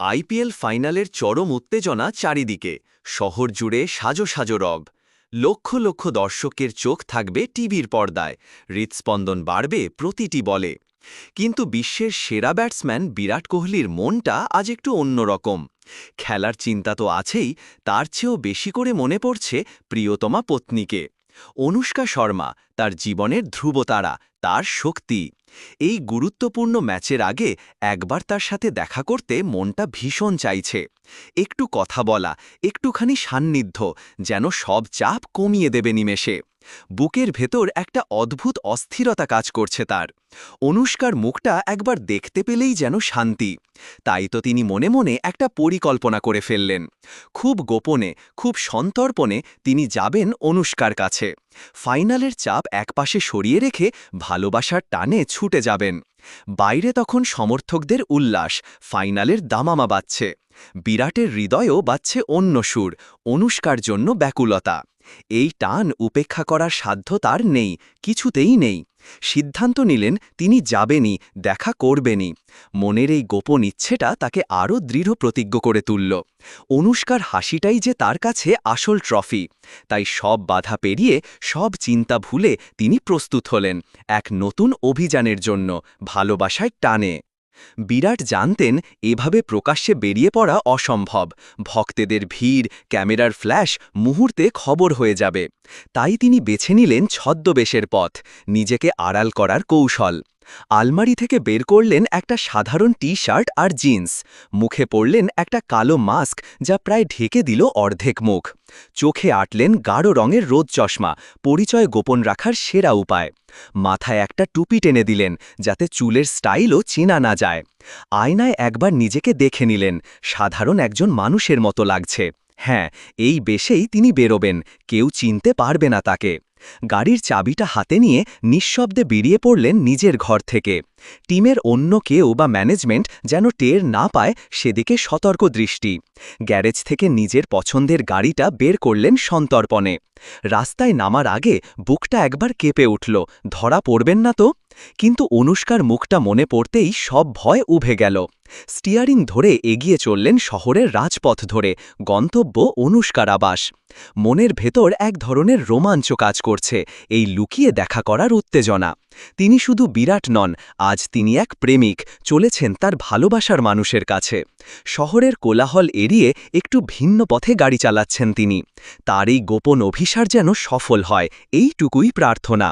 IPL ফাইনালের চরম উত্তেজনা চারিদিকে। শহর জুড়ে সাজো সাজো রব। লক্ষ লক্ষ দর্শকের চোখ থাকবে টিভির পর্দায়। হৃৎস্পন্দন বাড়বে প্রতিটি বলে। কিন্তু বিশ্বের সেরা ব্যাটসম্যান বিরাট কোহলির মনটা আজ একটু অন্যরকম। খেলার চিন্তা তো আছেই, তার চেয়েও বেশি করে মনে পড়ছে প্রিয়তমা পত্নীকে। অনুষ্কা শর্মা, তার জীবনের ধ্রুবতারা, তার শক্তি। এই গুরুত্বপূর্ণ ম্যাচের আগে একবার তার সাথে দেখা করতে মনটা ভীষণ চাইছে। একটু কথা বলা, একটুখানি সান্নিধ্য, যেন সব চাপ কমিয়ে দেবে নিমেষে। বুকের ভেতর একটা অদ্ভুত অস্থিরতা কাজ করছে তার। অনুষ্কার মুখটা একবার দেখতে পেলেই যেন শান্তি। তাই তো তিনি মনে মনে একটা পরিকল্পনা করে ফেললেন। খুব গোপনে, খুব সন্তর্পণে তিনি যাবেন অনুষ্কার কাছে। ফাইনালের চাপ একপাশে সরিয়ে রেখে ভালোবাসার টানে ছুটে যাবেন। বাইরে তখন সমর্থকদের উল্লাস, ফাইনালের দামামা বাজছে। বিরাটের হৃদয়ও বাজছে অন্য সুর, অনুষ্কার জন্য ব্যাকুলতা। এই টান উপেক্ষা করার সাধ্য তার নেই, কিছুতেই নেই। সিদ্ধান্ত নিলেন তিনি যাবেনই, দেখা করবেনই। মনের এই গোপন ইচ্ছেটা তাকে আরও দৃঢ় প্রতিজ্ঞ করে তুলল। অনুষ্কার হাসিটাই যে তার কাছে আসল ট্রফি। তাই সব বাধা পেরিয়ে সব চিন্তা ভুলে তিনি প্রস্তুত হলেন এক নতুন অভিযানের জন্য, ভালোবাসায় টানে। বিরাট জানতেন এভাবে প্রকাশ্যে বেরিয়ে পড়া অসম্ভব। ভক্তেদের ভিড়, ক্যামেরার ফ্ল্যাশ, মুহূর্তে খবর হয়ে যাবে। তাই তিনি বেছে নিলেন ছদ্মবেশের পথ, নিজেকে আড়াল করার কৌশল। আলমারি থেকে বের করলেন একটা সাধারণ টি শার্ট আর জিন্স। মুখে পড়লেন একটা কালো মাস্ক যা প্রায় ঢেকে দিল অর্ধেক মুখ। চোখে আটলেন গাঢ় রঙের রোদ চশমা, পরিচয় গোপন রাখার সেরা উপায়। মাথায় একটা টুপি টেনে দিলেন, যাতে চুলের স্টাইলও চেনা না যায়। আয়নায় একবার নিজেকে দেখে নিলেন, সাধারণ একজন মানুষের মতো লাগছে। হ্যাঁ এই বেশেই তিনি বেরোবেন, কেউ চিনতে পারবে না তাকে। গাড়ির চাবিটা হাতে নিয়ে নিঃশব্দে বেরিয়ে পড়লেন নিজের ঘর থেকে। টিমের অন্য কেউ বা ম্যানেজমেন্ট যেন টের না পায় সেদিকে সতর্ক দৃষ্টি। গ্যারেজ থেকে নিজের পছন্দের গাড়িটা বের করলেন সন্তর্পণে। রাস্তায় নামার আগে বুকটা একবার কেঁপে উঠল। ধরা পড়বেন না তো? কিন্তু অনুষ্কার মুখটা মনে পড়তেই সব ভয় উভে গেল। স্টিয়ারিং ধরে এগিয়ে চললেন শহরের রাজপথ ধরে, গন্তব্য অনুষ্কার আবাস। মনের ভেতর এক ধরনের রোমাঞ্চ কাজ করছে, এই লুকিয়ে দেখা করার উত্তেজনা। তিনি শুধু বিরাট নন, আজ তিনি এক প্রেমিক, চলেছেন তার ভালোবাসার মানুষের কাছে। শহরের কোলাহল এড়িয়ে একটু ভিন্ন পথে গাড়ি চালাচ্ছেন তিনি। তার এই গোপন অভিসার যেন সফল হয়, এইটুকুই প্রার্থনা।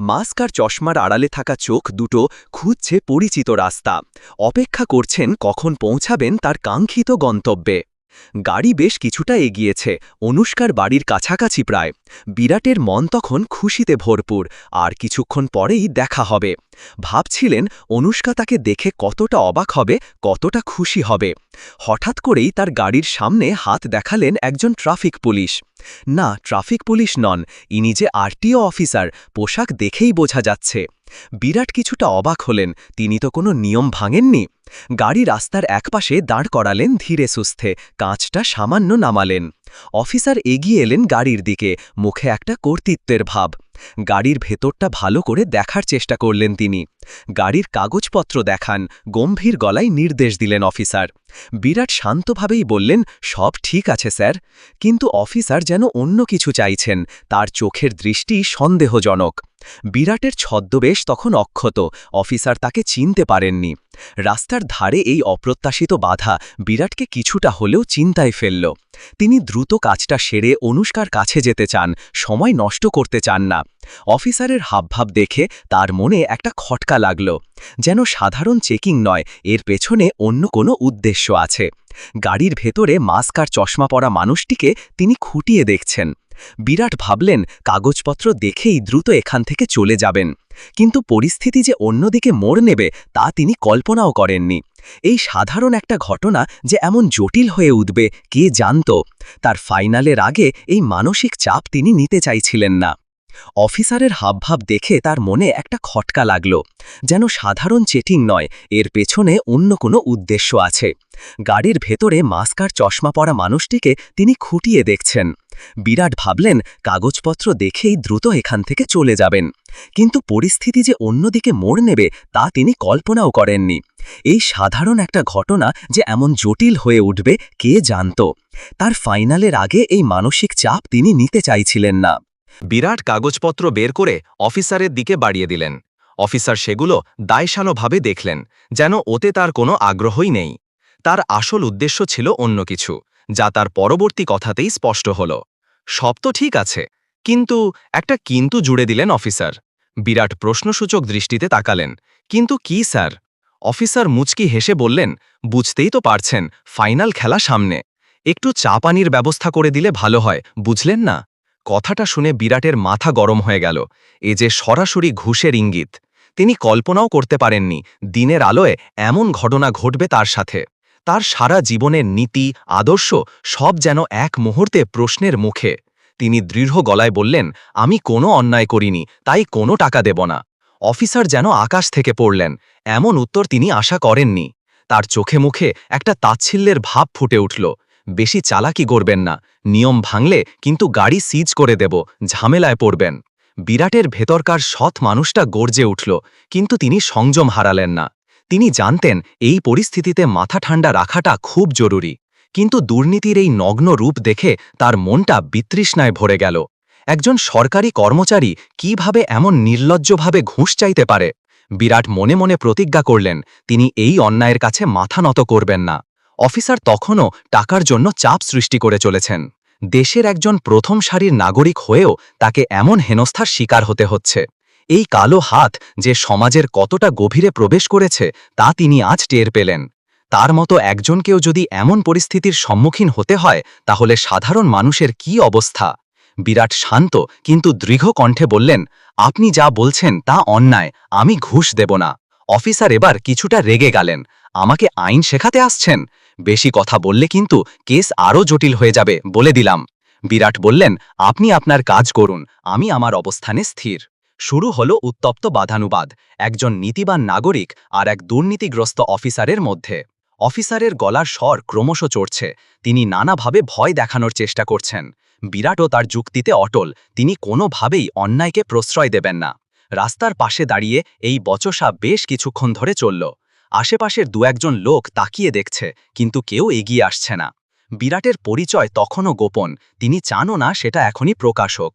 মাস্ক আর চশমার আড়ালে থাকা চোখ দুটো খুঁজছে পরিচিত রাস্তা। অপেক্ষা করছেন কখন পৌঁছাবেন তার কাঙ্ক্ষিত গন্তব্যে। গাড়ি বেশ কিছুটা এগিয়েছে, অনুষ্কার বাড়ির কাছাকাছি প্রায়। বিরাটের মন তখন খুশিতে ভরপুর, আর কিছুক্ষণ পরেই দেখা হবে। ভাবছিলেন, অনুষ্কা তাকে দেখে কতটা অবাক হবে, কতটা খুশি হবে। হঠাৎ করেই তার গাড়ির সামনে হাত দেখালেন একজন ট্রাফিক পুলিশ। না, ট্রাফিক পুলিশ নন, ইনি যে আরটিও অফিসার, পোশাক দেখেই বোঝা যাচ্ছে। বিরাট কিছুটা অবাক হলেন, তিনি তো কোনো নিয়ম ভাঙেননি। গাড়ি রাস্তার একপাশে দাঁড় করালেন ধীরে সুস্থে কাঁচটা সামান্য নামালেন। অফিসার এগিয়ে এলেন গাড়ির দিকে। মুখে একটা কর্তৃত্বের ভাব। গাড়ির ভেতরটা ভালো করে দেখার চেষ্টা করলেন তিনি। গাড়ির কাগজপত্র দেখান। গম্ভীর গলায় নির্দেশ দিলেন অফিসার। বিরাট শান্তভাবেই বললেন, সব ঠিক আছে, স্যার। কিন্তু অফিসার যেন অন্য কিছু চাইছেন। তার চোখের দৃষ্টি সন্দেহজনক। বিরাটের ছদ্মবেশ তখন অক্ষত। অফিসার তাকে চিনতে পারেননি। রাস্তার ধারে এই অপ্রত্যাশিত বাধা বিরাটকে কিছুটা হলেও চিন্তায় ফেলল। তিনি দ্রুত কাজটা সেরে অনুষ্কার কাছে যেতে চান, সময় নষ্ট করতে চান না। অফিসারের হাবভাব দেখে তার মনে একটা খটকা লাগল, যেন সাধারণ চেকিং নয়, এর পেছনে অন্য কোনো উদ্দেশ্য আছে। গাড়ির ভেতরে মাস্ক আর চশমা পরা মানুষটিকে তিনি খুঁটিয়ে দেখছেন। বিরাট ভাবলেন, কাগজপত্র দেখেই দ্রুত এখান থেকে চলে যাবেন। কিন্তু পরিস্থিতি যে অন্যদিকে মোড় নেবে, তা তিনি কল্পনাও করেননি। এই সাধারণ একটা ঘটনা যে এমন জটিল হয়ে উঠবে, কে জানত? তার ফাইনালের আগে এই মানসিক চাপ তিনি নিতে চাইছিলেন না। অফিসারের হাবভাব দেখে তার মনে একটা খটকা লাগল, যেন সাধারণ চেটিং নয়, এর পেছনে অন্য কোনো উদ্দেশ্য আছে। গাড়ির ভেতরে মাস্কার চশমা পরা মানুষটিকে তিনি খুঁটিয়ে দেখছেন। বিরাট ভাবলেন, কাগজপত্র দেখেই দ্রুত এখান থেকে চলে যাবেন। কিন্তু পরিস্থিতি যে অন্যদিকে মোড় নেবে, তা তিনি কল্পনাও করেননি। এই সাধারণ একটা ঘটনা যে এমন জটিল হয়ে উঠবে, কে জানত? তার ফাইনালের আগে এই মানসিক চাপ তিনি নিতে চাইছিলেন না। বিরাট কাগজপত্র বের করে অফিসারের দিকে বাড়িয়ে দিলেন। অফিসার সেগুলো দায়সানোভাবে দেখলেন, যেন ওতে তার কোনো আগ্রহই নেই। তার আসল উদ্দেশ্য ছিল অন্য কিছু, যা তার পরবর্তী কথাতেই স্পষ্ট হল। সব তো ঠিক আছে, কিন্তু একটা কিন্তু জুড়ে দিলেন অফিসার। বিরাট প্রশ্নসূচক দৃষ্টিতে তাকালেন, কিন্তু কি স্যার? অফিসার মুচকি হেসে বললেন, বুঝতেই তো পারছেন, ফাইনাল খেলা সামনে। একটু চা পানির ব্যবস্থা করে দিলে ভালো হয়, বুঝলেন না? কথাটা শুনে বিরাটের মাথা গরম হয়ে গেল। এ যে সরাসরি ঘুষের ইঙ্গিত। তিনি কল্পনাও করতে পারেননি, দিনের আলোয় এমন ঘটনা ঘটবে তার সাথে। তার সারা জীবনের নীতি, আদর্শ সব যেন এক মুহূর্তে প্রশ্নের মুখে। তিনি দৃঢ় গলায় বললেন, আমি কোনো অন্যায় করিনি, তাই কোনো টাকা দেব না। অফিসার যেন আকাশ থেকে পড়লেন, এমন উত্তর তিনি আশা করেননি। তার চোখে মুখে একটা তাচ্ছিল্যের ভাব ফুটে উঠল। বেশি চালাকি করবেন না, নিয়ম ভাঙলে কিন্তু গাড়ি সিজ করে দেব, ঝামেলায় পড়বেন। বিরাটের ভেতরকার সৎ মানুষটা গর্জে উঠল, কিন্তু তিনি সংযম হারালেন না। তিনি জানতেন, এই পরিস্থিতিতে মাথা ঠান্ডা রাখাটা খুব জরুরি। কিন্তু দুর্নীতির এই নগ্ন রূপ দেখে তার মনটা বিতৃষ্ণায় ভরে গেল। একজন সরকারি কর্মচারী কীভাবে এমন নির্লজ্জভাবে ঘুষ চাইতে পারে? বিরাট মনে মনে প্রতিজ্ঞা করলেন, তিনি এই অন্যায়ের কাছে মাথা নত করবেন না। অফিসার তখনও টাকার জন্য চাপ সৃষ্টি করে চলেছেন। দেশের একজন প্রথম সারির নাগরিক হয়েও তাকে এমন হেনস্থার শিকার হতে হচ্ছে। এই কালো হাত যে সমাজের কতটা গভীরে প্রবেশ করেছে, তা তিনি আজ টের পেলেন। তার মতো একজনকেও যদি এমন পরিস্থিতির সম্মুখীন হতে হয়, তাহলে সাধারণ মানুষের কি অবস্থা? বিরাট শান্ত কিন্তু দৃঢ় কণ্ঠে বললেন, আপনি যা বলছেন তা অন্যায়, আমি ঘুষ দেব না। অফিসার এবার কিছুটা রেগে গেলেন, আমাকে আইন শেখাতে আসছেন? বেশি কথা বললে কিন্তু কেস আরও জটিল হয়ে যাবে, বলে দিলাম। বিরাট বললেন, আপনি আপনার কাজ করুন, আমি আমার অবস্থানে স্থির। শুরু হল উত্তপ্ত বাধানুবাদ, একজন নীতিবান নাগরিক আর এক দুর্নীতিগ্রস্ত অফিসারের মধ্যে। অফিসারের গলার স্বর ক্রমশ চড়ছে, তিনি নানাভাবে ভয় দেখানোর চেষ্টা করছেন। বিরাটও তার যুক্তিতে অটল। তিনি কোনোভাবেই অন্যায়কে প্রশ্রয় দেবেন না। রাস্তার পাশে দাঁড়িয়ে এই বচসা বেশ কিছুক্ষণ ধরে চলল। আশেপাশের দু একজন লোক তাকিয়ে দেখছে, কিন্তু কেউ এগিয়ে আসছে না। বিরাটের পরিচয় তখনও গোপন। তিনি চানও না সেটা এখনই প্রকাশক।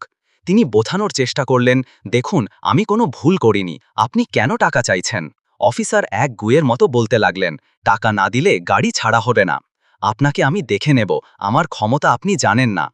তিনি বোঝানোর চেষ্টা করলেন, দেখুন, আমি কোনো ভুল করিনি। আপনি কেন টাকা চাইছেন? অফিসার এক গুয়ের মতো বলতে লাগলেন, টাকা না দিলে গাড়ি ছাড়া হবে না। আপনাকে আমি দেখে নেব। আমার ক্ষমতা আপনি জানেন না।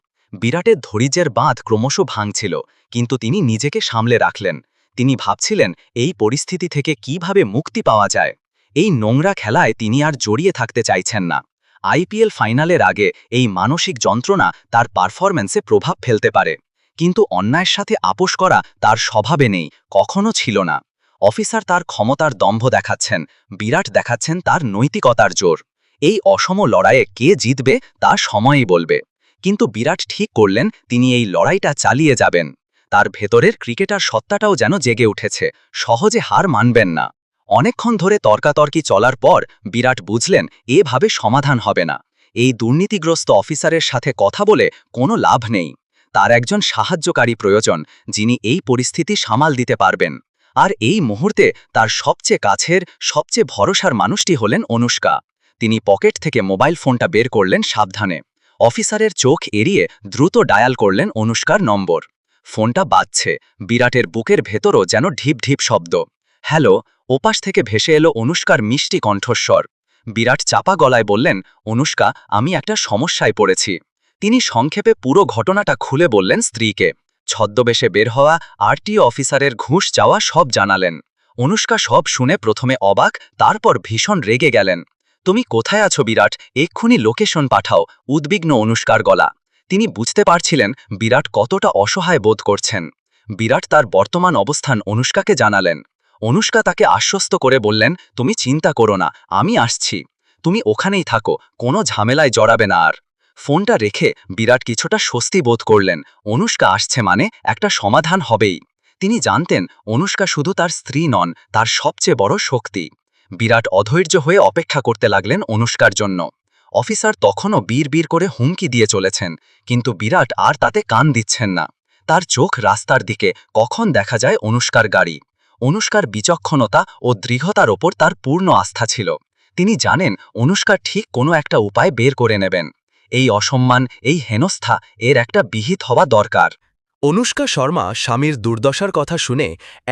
বিরাটের ধৈর্যের বাঁধ ক্রমশ ভাঙছিল, কিন্তু তিনি নিজেকে সামলে রাখলেন। তিনি ভাবছিলেন, এই পরিস্থিতি থেকে কীভাবে মুক্তি পাওয়া যায়? এই নোংরা খেলায় তিনি আর জড়িয়ে থাকতে চাইছেন না। আইপিএল ফাইনালের আগে এই মানসিক যন্ত্রণা তার পারফরম্যান্সে প্রভাব ফেলতে পারে। কিন্তু অন্যায়ের সাথে আপোষ করা তার স্বভাবে নেই, কখনো ছিল না। অফিসার তার ক্ষমতার দম্ভ দেখাচ্ছেন, বিরাট দেখাচ্ছেন তার নৈতিকতার জোর। এই অসম লড়াইয়ে কে জিতবে তা সময়ই বলবে। কিন্তু বিরাট ঠিক করলেন, তিনি এই লড়াইটা চালিয়ে যাবেন। তার ভেতরের ক্রিকেটার সত্তাটাও যেন জেগে উঠেছে, সহজে হার মানবেন না। অনেকক্ষণ ধরে তর্কাতর্কি চলার পর বিরাট বুঝলেন, এভাবে সমাধান হবে না। এই দুর্নীতিগ্রস্ত অফিসারের সাথে কথা বলে কোনো লাভ নেই। তার একজন সাহায্যকারী প্রয়োজন, যিনি এই পরিস্থিতি সামাল দিতে পারবেন। আর এই মুহূর্তে তার সবচেয়ে কাছের, সবচেয়ে ভরসার মানুষটি হলেন অনুষ্কা। তিনি পকেট থেকে মোবাইল ফোনটা বের করলেন সাবধানে। অফিসারের চোখ এড়িয়ে দ্রুত ডায়াল করলেন অনুষ্কার নম্বর। ফোনটা বাজছে। বিরাটের বুকের ভেতরও যেন ঢিপ ঢিপ শব্দ। হ্যালো, ওপাশ থেকে ভেসে এলো অনুষ্কার মিষ্টি কণ্ঠস্বর। বিরাট চাপা গলায় বললেন, অনুষ্কা, আমি একটা সমস্যায় পড়েছি। তিনি সংক্ষেপে পুরো ঘটনাটা খুলে বললেন স্ত্রীকে। ছদ্মবেশে বের হওয়া আরটিও অফিসারের ঘুষ চাওয়া সব জানালেন। অনুষ্কা সব শুনে প্রথমে অবাক, তারপর ভীষণ রেগে গেলেন। তুমি কোথায় আছো, বিরাট? এক্ষুনি লোকেশন পাঠাও, উদ্বিগ্ন অনুষ্কার গলা। তিনি বুঝতে পারছিলেন বিরাট কতটা অসহায় বোধ করছেন। বিরাট তার বর্তমান অবস্থান অনুষ্কাকে জানালেন। অনুষ্কা তাকে আশ্বস্ত করে বললেন, তুমি চিন্তা করো না, আমি আসছি। তুমি ওখানেই থাকো, কোনো ঝামেলায় জড়াবে না আর। ফোনটা রেখে বিরাট কিছুটা স্বস্তি বোধ করলেন, অনুষ্কা আসছে মানে একটা সমাধান হবেই। তিনি জানতেন, অনুষ্কা শুধু তার স্ত্রী নন, তার সবচেয়ে বড় শক্তি। বিরাট অধৈর্য হয়ে অপেক্ষা করতে লাগলেন অনুষ্কার জন্য। অফিসার তখনও বীর বীর করে হুমকি দিয়ে চলেছেন, কিন্তু বিরাট আর তাতে কান দিচ্ছেন না। তার চোখ রাস্তার দিকে, কখন দেখা যায় অনুষ্কার গাড়ি। অনুষ্কার বিচক্ষণতা ও দৃঢ়তার ওপর তার পূর্ণ আস্থা ছিল। তিনি জানেন, অনুষ্কার ঠিক কোনো একটা উপায় বের করে নেবেন। এই অসম্মান, এই হেনস্থা এর একটা বিহিত হওয়া দরকার। অনুষ্কা শর্মা স্বামীর দুর্দশার কথা শুনে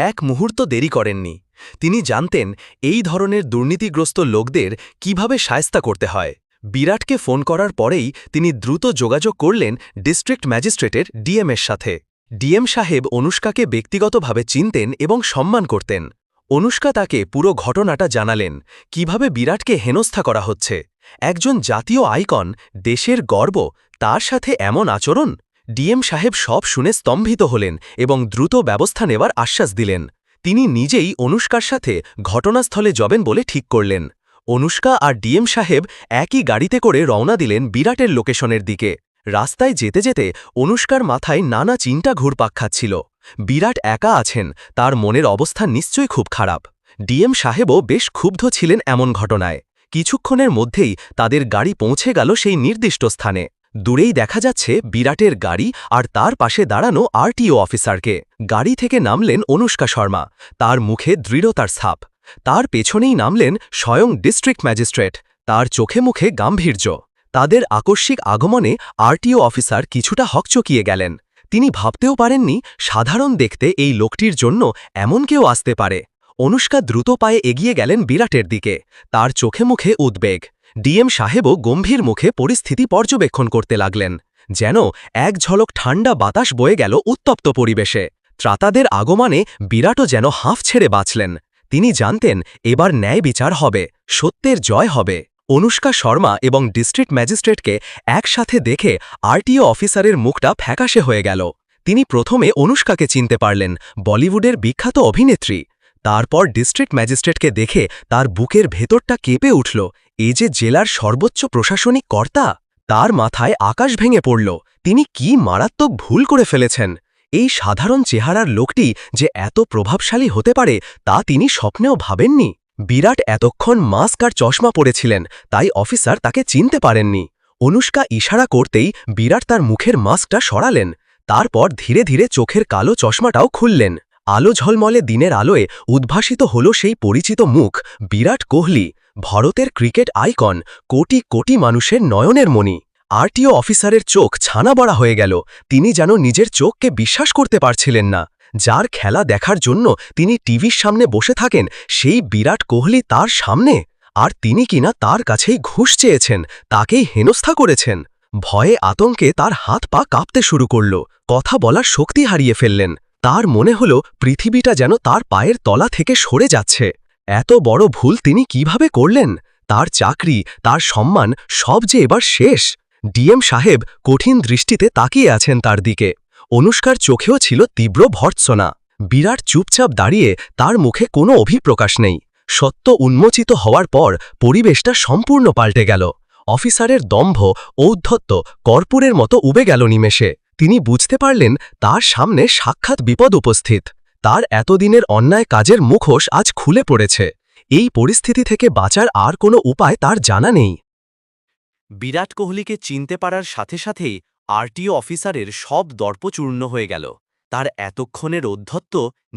এক মুহূর্ত দেরি করেননি। তিনি জানতেন এই ধরনের দুর্নীতিগ্রস্ত লোকদের কীভাবে সায়স্তা করতে হয়। বিরাটকে ফোন করার পরেই তিনি দ্রুত যোগাযোগ করলেন ডিস্ট্রিক্ট ম্যাজিস্ট্রেটের ডিএমের সাথে। ডিএম সাহেব অনুষ্কাকে ব্যক্তিগতভাবে চিনতেন এবং সম্মান করতেন। অনুষ্কা তাকে পুরো ঘটনাটা জানালেন, কীভাবে বিরাটকে হেনস্থা করা হচ্ছে। একজন জাতীয় আইকন, দেশের গর্ব, তার সাথে এমন আচরণ? ডিএম সাহেব সব শুনে স্তম্ভিত হলেন এবং দ্রুত ব্যবস্থা নেবার আশ্বাস দিলেন। তিনি নিজেই অনুষ্কার সাথে ঘটনাস্থলে যাবেন বলে ঠিক করলেন। অনুষ্কা আর ডিএম সাহেব একই গাড়িতে করে রওনা দিলেন বিরাটের লোকেশনের দিকে। রাস্তায় যেতে যেতে অনুষ্কার মাথায় নানা চিন্তা ঘুরপাক খাচ্ছিল। বিরাট একা আছেন, তার মনের অবস্থা নিশ্চয়ই খুব খারাপ। ডিএম সাহেবও বেশ ক্ষুব্ধ ছিলেন এমন ঘটনায়। কিছুক্ষণের মধ্যেই তাদের গাড়ি পৌঁছে গেল সেই নির্দিষ্ট স্থানে। দূরেই দেখা যাচ্ছে বিরাটের গাড়ি আর তার পাশে দাঁড়ানো আরটিও অফিসারকে। গাড়ি থেকে নামলেন অনুষ্কা শর্মা। তার মুখে দৃঢ়তার ছাপ। তার পেছনেই নামলেন স্বয়ং ডিস্ট্রিক্ট ম্যাজিস্ট্রেট। তার চোখে মুখে গাম্ভীর্য। তাদের আকস্মিক আগমনে আরটিও অফিসার কিছুটা হকচকিয়ে গেলেন। তিনি ভাবতেও পারেননি, সাধারণ দেখতে এই লোকটির জন্য এমন কেউ আসতে পারে। অনুষ্কা দ্রুত পায়ে এগিয়ে গেলেন বিরাটের দিকে। তার চোখে মুখে উদ্বেগ। ডিএম সাহেবও গম্ভীর মুখে পরিস্থিতি পর্যবেক্ষণ করতে লাগলেন, যেন এক ঝলক ঠান্ডা বাতাস বয়ে গেল উত্তপ্ত পরিবেশে। ত্রাতাদের আগমনে বিরাটও যেন হাঁফ ছেড়ে বাঁচলেন। তিনি জানতেন, এবার ন্যায় বিচার হবে, সত্যের জয় হবে। অনুষ্কা শর্মা এবং ডিস্ট্রিক্ট ম্যাজিস্ট্রেটকে একসাথে দেখে আরটিও অফিসারের মুখটা ফ্যাকাশে হয়ে গেল। তিনি প্রথমে অনুষ্কাকে চিনতে পারলেন, বলিউডের বিখ্যাত অভিনেত্রী। তারপর ডিস্ট্রিক্ট ম্যাজিস্ট্রেটকে দেখে তার বুকের ভেতরটা কেঁপে উঠল এ যে জেলার সর্বোচ্চ প্রশাসনিক কর্তা, তার মাথায় আকাশ ভেঙে পড়ল। তিনি কি মারাত্মক ভুল করে ফেলেছেন? এই সাধারণ চেহারার লোকটি যে এত প্রভাবশালী হতে পারে, তা তিনি স্বপ্নেও ভাবেননি। বিরাট এতক্ষণ মাস্ক আর চশমা পরেছিলেন, তাই অফিসার তাকে চিনতে পারেননি। অনুষ্কা ইশারা করতেই বিরাট তার মুখের মাস্কটা সরালেন। তারপর ধীরে ধীরে চোখের কালো চশমাটাও খুললেন। আলো ঝলমলে দিনের আলোয় উদ্ভাসিত হল সেই পরিচিত মুখ, বিরাট কোহলি। ভারতের ক্রিকেট আইকন কোটি কোটি মানুষের নয়নের মণি। আরটিও অফিসারের চোখ ছানা বড়া হয়ে গেল। তিনি যেন নিজের চোখকে বিশ্বাস করতে পারছিলেন না। যার খেলা দেখার জন্য তিনি টিভির সামনে বসে থাকেন, সেই বিরাট কোহলি তার সামনে। আর তিনি কিনা তার কাছেই ঘুষ চেয়েছেন, তাকেই হেনস্থা করেছেন। ভয়ে আতঙ্কে তার হাত পা কাঁপতে শুরু করল। কথা বলার শক্তি হারিয়ে ফেললেন। তার মনে হল পৃথিবীটা যেন তার পায়ের তলা থেকে সরে যাচ্ছে। এত বড় ভুল তিনি কীভাবে করলেন? তার চাকরি, তার সম্মান সব যে এবার শেষ। ডিএম সাহেব কঠিন দৃষ্টিতে তাকিয়ে আছেন তার দিকে। অনুষ্কার চোখেও ছিল তীব্র ভর্ৎসনা। বিরাট চুপচাপ দাঁড়িয়ে তার মুখে কোনো অভিপ্রকাশ নেই। সত্য উন্মোচিত হওয়ার পর পরিবেশটা সম্পূর্ণ পাল্টে গেল। অফিসারের দম্ভ, ঔদ্ধত্য, কর্পূরের মতো উবে গেল নিমেষে। তিনি বুঝতে পারলেন তার সামনে সাক্ষাৎ বিপদ উপস্থিত। তার এতদিনের অন্যায় কাজের মুখোশ আজ খুলে পড়েছে। এই পরিস্থিতি থেকে বাঁচার আর কোনো উপায় তার জানা নেই। বিরাট কোহলিকে চিনতে পারার সাথে সাথেই আরটিও অফিসারের সব দর্পচূর্ণ হয়ে গেল। তার এতক্ষণের অধ্যত্ব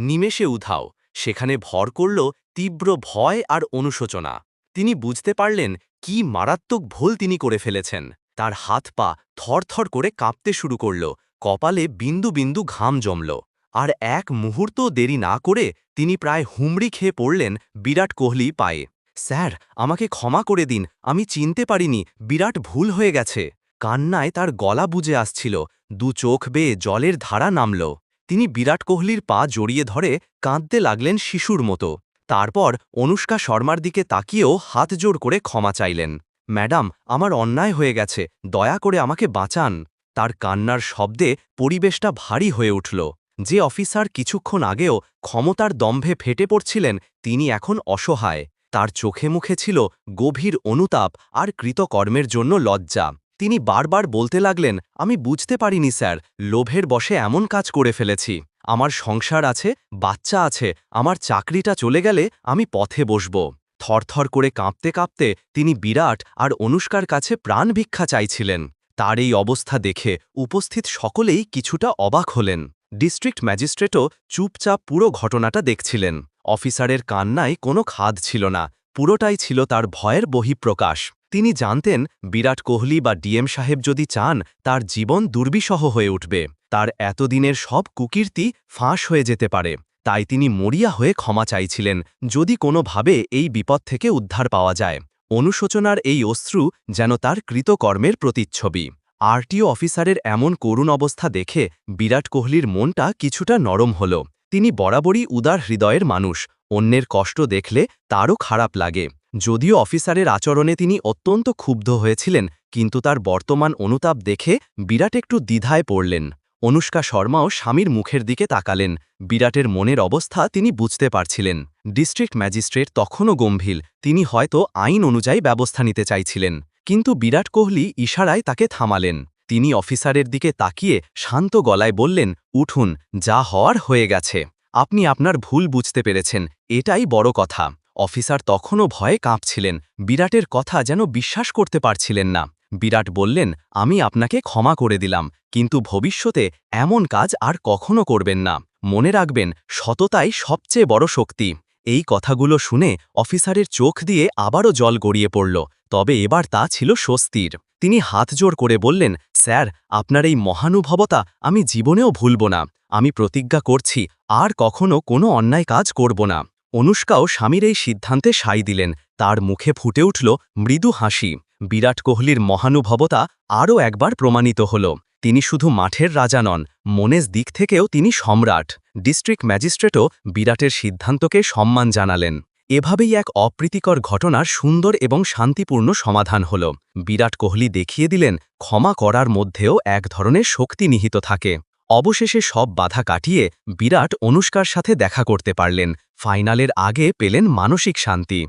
নিমেষে উধাও, সেখানে ভর করল তীব্র ভয় আর অনুশোচনা। তিনি বুঝতে পারলেন কি মারাত্মক ভুল তিনি করে ফেলেছেন। তার হাত পা থরথর করে কাঁপতে শুরু করল, কপালে বিন্দু বিন্দু ঘাম জমল। আর এক মুহূর্ত দেরি না করে তিনি প্রায় হুমড়ি খেয়ে পড়লেন বিরাট কোহলি পায়ে। স্যার, আমাকে ক্ষমা করে দিন, আমি চিনতে পারিনি, বিরাট ভুল হয়ে গেছে। কান্নায় তার গলা বুঝে আসছিল, দু চোখ বেয়ে জলের ধারা নামল। তিনি বিরাট কোহলির পা জড়িয়ে ধরে কাঁদতে লাগলেন শিশুর মতো। তারপর অনুষ্কা শর্মার দিকে তাকিয়েও হাত জোড় করে ক্ষমা চাইলেন। ম্যাডাম, আমার অন্যায় হয়ে গেছে, দয়া করে আমাকে বাঁচান। তার কান্নার শব্দে পরিবেশটা ভারী হয়ে উঠল। যে অফিসার কিছুক্ষণ আগেও ক্ষমতার দম্ভে ফেটে পড়ছিলেন, তিনি এখন অসহায়। তার চোখে মুখে ছিল গভীর অনুতাপ আর কৃতকর্মের জন্য লজ্জা। তিনি বারবার বলতে লাগলেন, আমি বুঝতে পারিনি স্যার, লোভের বসে এমন কাজ করে ফেলেছি। আমার সংসার আছে, বাচ্চা আছে, আমার চাকরিটা চলে গেলে আমি পথে বসব থরথর করে কাঁপতে কাঁপতে তিনি বিরাট আর অনুষ্কার কাছে প্রাণ ভিক্ষা চাইছিলেন। তার এই অবস্থা দেখে উপস্থিত সকলেই কিছুটা অবাক হলেন। ডিস্ট্রিক্ট ম্যাজিস্ট্রেটও চুপচাপ পুরো ঘটনাটা দেখছিলেন। অফিসারের কান্নায় কোনো খাদ ছিল না, পুরোটাই ছিল তার ভয়ের বহিঃপ্রকাশ। তিনি জানতেন, বিরাট কোহলি বা ডিএম সাহেব যদি চান, তার জীবন দুর্বিষহ হয়ে উঠবে। তার এতদিনের সব কুকীর্তি ফাঁস হয়ে যেতে পারে। তাই তিনি মরিয়া হয়ে ক্ষমা চাইছিলেন, যদি কোনোভাবে এই বিপদ থেকে উদ্ধার পাওয়া যায়। অনুশোচনার এই অশ্রু যেন তার কৃতকর্মের প্রতিচ্ছবি। আরটিও অফিসারের এমন করুণ অবস্থা দেখে বিরাট কোহলির মনটা কিছুটা নরম হল। তিনি বরাবরই উদার হৃদয়ের মানুষ, অন্যের কষ্ট দেখলে তারও খারাপ লাগে। যদিও অফিসারের আচরণে তিনি অত্যন্ত ক্ষুব্ধ হয়েছিলেন, কিন্তু তার বর্তমান অনুতাপ দেখে বিরাট একটু দ্বিধায় পড়লেন। অনুষ্কা শর্মাও স্বামীর মুখের দিকে তাকালেন। বিরাটের মনের অবস্থা তিনি বুঝতে পারছিলেন। ডিস্ট্রিক্ট ম্যাজিস্ট্রেট তখনও গম্ভীর, তিনি হয়তো আইন অনুযায়ী ব্যবস্থা নিতে চাইছিলেন। কিন্তু বিরাট কোহলি ইশারায় তাকে থামালেন। তিনি অফিসারের দিকে তাকিয়ে শান্ত গলায় বললেন, উঠুন, যা হওয়ার হয়ে গেছে। আপনি আপনার ভুল বুঝতে পেরেছেন, এটাই বড় কথা অফিসার তখনও ভয়ে কাঁপছিলেন, বিরাটের কথা যেন বিশ্বাস করতে পারছিলেন না। বিরাট বললেন, আমি আপনাকে ক্ষমা করে দিলাম, কিন্তু ভবিষ্যতে এমন কাজ আর কখনো করবেন না। মনে রাখবেন, সততাই সবচেয়ে বড় শক্তি এই কথাগুলো শুনে অফিসারের চোখ দিয়ে আবারও জল গড়িয়ে পড়ল। তবে এবার তা ছিল স্বস্তির। তিনি হাত জোর করে বললেন, স্যার, আপনার এই মহানুভবতা আমি জীবনেও ভুলব না। আমি প্রতিজ্ঞা করছি, আর কখনো কোনো অন্যায় কাজ করব না। অনুষ্কাও স্বামীর এই সিদ্ধান্তে সাই দিলেন। তার মুখে ফুটে উঠল মৃদু হাসি। বিরাট কোহলির মহানুভবতা আরও একবার প্রমাণিত হল। তিনি শুধু মাঠের রাজা নন মনের দিক থেকেও তিনি সম্রাট। ডিস্ট্রিক্ট ম্যাজিস্ট্রেটও বিরাটের সিদ্ধান্তকে সম্মান জানালেন। এভাবেই এক অপ্রীতিকর ঘটনার সুন্দর এবং শান্তিপূর্ণ সমাধান হল। বিরাট কোহলি দেখিয়ে দিলেন, ক্ষমা করার মধ্যেও এক ধরনের শক্তি নিহিত থাকে। অবশেষে সব বাধা কাটিয়ে বিরাট অনুষ্কার সাথে দেখা করতে পারলেন। ফাইনালের আগে পেলেন মানসিক শান্তি।